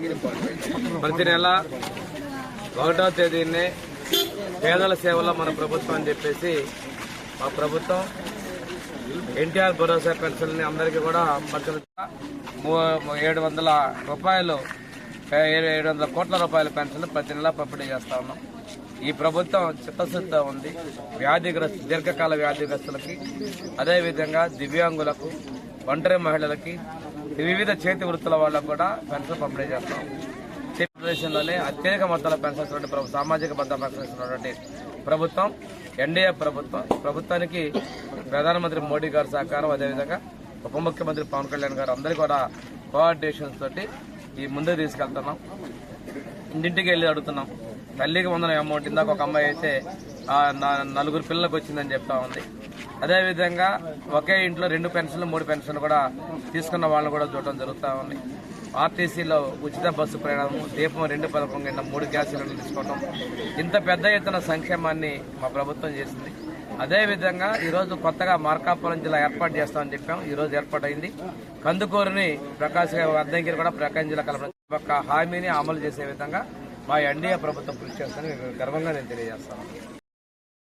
ప్రతి నెల ఒకటో తేదీనే పేదల సేవలో మన ప్రభుత్వం అని చెప్పేసి మా ప్రభుత్వం ఎన్టీఆర్ భరోసా పెన్షన్ని అందరికీ కూడా పద్దెనిమిది మూ- ఏడు వందల రూపాయలు ఏడు వందల కోట్ల రూపాయల పెన్షన్ ప్రతి నెల పంపిణీ చేస్తా ఉన్నాం. ఈ ప్రభుత్వం చిత్తశుద్ధితో ఉంది. వ్యాధిగ్రస్త దీర్ఘకాల వ్యాధిగ్రస్తులకి అదేవిధంగా దివ్యాంగులకు ఒంటరి మహిళలకి వివిధ చేతి వృత్తుల వాళ్ళకు కూడా పెన్షన్ పంపిణీ చేస్తాం. దేశంలోనే అత్యధిక మొత్తంలో పెన్షన్ ఇస్తున్నటువంటి సామాజిక భద్రత పెన్షన్ ప్రభుత్వం ఎన్డీఏ ప్రభుత్వం. ప్రభుత్వానికి ప్రధానమంత్రి మోడీ గారి సహకారం అదేవిధంగా ఉప ముఖ్యమంత్రి పవన్ కళ్యాణ్ గారు అందరూ కూడా కోఆర్డినేషన్స్ తోటి ఈ ముందుకు తీసుకెళ్తున్నాం. ఇంటింటికి వెళ్ళి అడుగుతున్నాం. తల్లికి వందన అమౌంట్ ఇందాక ఒక అమ్మాయి అయితే నా- నలుగురు పిల్లలకు వచ్చిందని చెప్తా ఉంది. అదేవిధంగా ఒకే ఇంట్లో రెండు పెన్షన్లు మూడు పెన్షన్లు కూడా తీసుకున్న వాళ్ళని కూడా చూడటం జరుగుతూ ఉంది. ఆర్టీసీలో ఉచిత బస్సు ప్రయాణం దీపం రెండు పథకం కింద మూడు గ్యాస్ సిలిండర్లు తీసుకోవడం ఇంత పెద్ద ఎత్తున సంక్షేమాన్ని మా ప్రభుత్వం చేసింది. అదేవిధంగా ఈరోజు కొత్తగా మార్కాపురం జిల్లా ఏర్పాటు చేస్తామని చెప్పాం. ఈరోజు ఏర్పాటైంది. కందుకూరుని ప్రకాశ్ అద్దంకిని కూడా ప్రకాశం జిల్లా కలపడం ఒక హామీని అమలు చేసే విధంగా మా ఎన్డీఏ ప్రభుత్వం కృషి చేస్తుందని గర్వంగా నేను తెలియజేస్తాను.